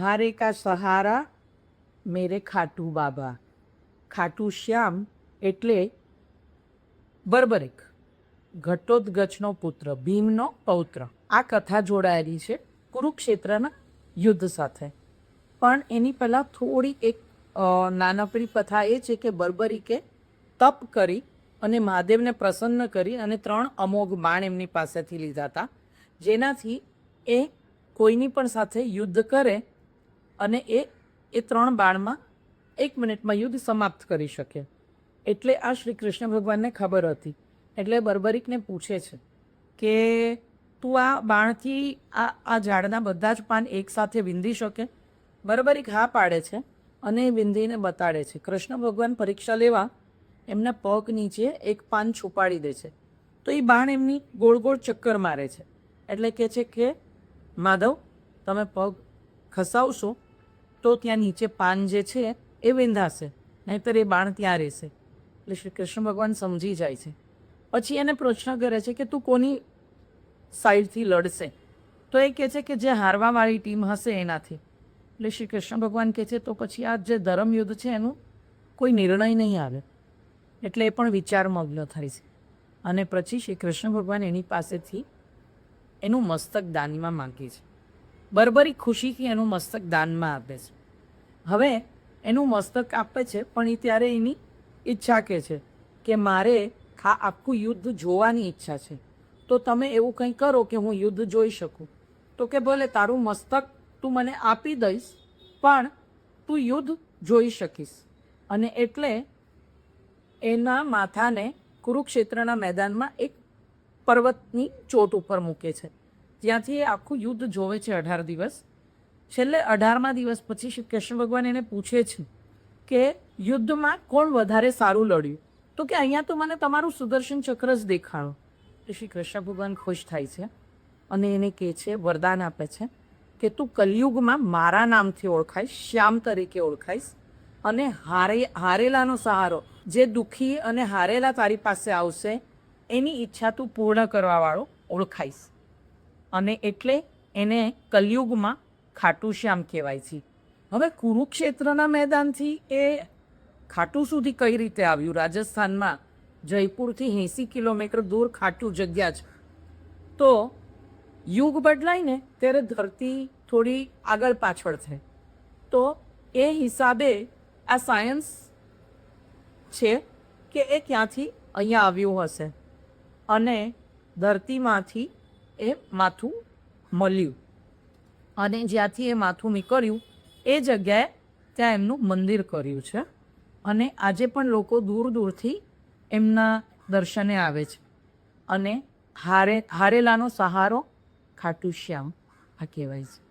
હારે કા સહારા મેરે ખાટુ બાબા ખાટુ શ્યામ એટલે બર્બરિક ઘટોદગચનો પુત્ર ભીમનો પૌત્ર આ કથા જોડાયેલી છે કુરુક્ષેત્રના યુદ્ધ સાથે પણ એની પહેલાં થોડી એક નાનકડી કથા એ છે કે બર્બરિકે તપ કરી અને મહાદેવને પ્રસન્ન કરી અને ત્રણ અમોઘ બાણ એમની પાસેથી લીધા હતા જેનાથી એ કોઈની પણ સાથે યુદ્ધ કરે અને એ એ ત્રણ બાણમાં એક મિનિટમાં યુદ્ધ સમાપ્ત કરી શકે. એટલે આ શ્રી કૃષ્ણ ભગવાનને ખબર હતી. એટલે બર્બરિકને પૂછે છે કે તું આ બાણથી આ આ ઝાડના બધા જ પાન એકસાથે વિંધી શકે? બર્બરિક હા પાડે છે અને વિંધીને બતાડે છે. કૃષ્ણ ભગવાન પરીક્ષા લેવા એમના પગ નીચે એક પાન છુપાડી દે છે. તો એ બાણ એમની ગોળ ગોળ ચક્કર મારે છે. એટલે કે છે કે, માધવ, તમે પગ ખસાવશો તો ત્યાં નીચે પાન જે છે એ વિંધાશે, નહીંતર એ બાણ ત્યાં રહેશે. એટલે શ્રી કૃષ્ણ ભગવાન સમજી જાય છે. પછી એને પ્રશ્ન કરે છે કે તું કોની સાઈડથી લડશે? તો એ કહે છે કે જે હારવાવાળી ટીમ હશે એનાથી. એટલે શ્રી કૃષ્ણ ભગવાન કહે છે તો પછી આ જે ધર્મયુદ્ધ છે એનું કોઈ નિર્ણય નહીં આવે. એટલે એ પણ વિચારમગ્ન થાય છે. અને પછી શ્રી કૃષ્ણ ભગવાન એની પાસેથી એનું મસ્તક દાનમાં માંગે છે. બરબરી ખુશીથી એનું મસ્તક દાનમાં આપે છે. હવે એનું મસ્તક આપે છે, પણ એ ત્યારે એની ઈચ્છા કે છે કે મારે આ આખું યુદ્ધ જોવાની ઈચ્છા છે. તો તમે એવું કંઈ કરો કે હું યુદ્ધ જોઈ શકું. તો કે ભલે તારું મસ્તક તું મને આપી દઈશ, પણ તું યુદ્ધ જોઈ શકીશ. અને એટલે એના માથાને કુરુક્ષેત્રના મેદાનમાં એક પર્વતની ચોટ ઉપર મૂકે છે. ત્યાંથી એ આખું યુદ્ધ જોવે છે અઢાર દિવસ. છેલ્લે અઢારમા દિવસ પછી શ્રી કૃષ્ણ ભગવાન એને પૂછે છે કે યુદ્ધમાં કોણ વધારે સારું લડ્યું? તો કે અહીંયા તો મને તમારું સુદર્શન ચક્ર જ દેખાડો. તો શ્રી કૃષ્ણ ભગવાન ખુશ થાય છે અને એને કહે છે, વરદાન આપે છે કે તું કલયુગમાં મારા નામથી ઓળખાઈશ, શ્યામ તરીકે ઓળખાઈશ અને હારે, હારેલાનો સહારો, જે દુઃખી અને હારેલા તારી પાસે આવશે, એની ઈચ્છા તું પૂર્ણ કરવાવાળો ઓળખાઈશ. અને એટલે એને કલયુગમાં ખાટુ શ્યામ કહેવાય છે. હવે કુરુક્ષેત્રના મેદાનથી એ ખાટુ સુધી કઈ રીતે આવ્યું? રાજસ્થાનમાં જયપુરથી એંસી કિલોમીટર દૂર ખાટુ જગ્યા છે. તો યુગ બદલાય ને ત્યારે ધરતી થોડી આગળ પાછળ છે. તો એ હિસાબે આ સાયન્સ છે કે એ ક્યાંથી અહીંયા આવ્યું હશે? અને ધરતીમાંથી એ માથું મળ્યું. અને જ્યાંથી એ માથું નીકળ્યું એ જગ્યાએ ત્યાં એમનું મંદિર કર્યું છે. અને આજે પણ લોકો દૂર દૂરથી એમના દર્શને આવે છે. અને હારે, હારેલાનો સહારો ખાટુ શ્યામ આ કહેવાય છે.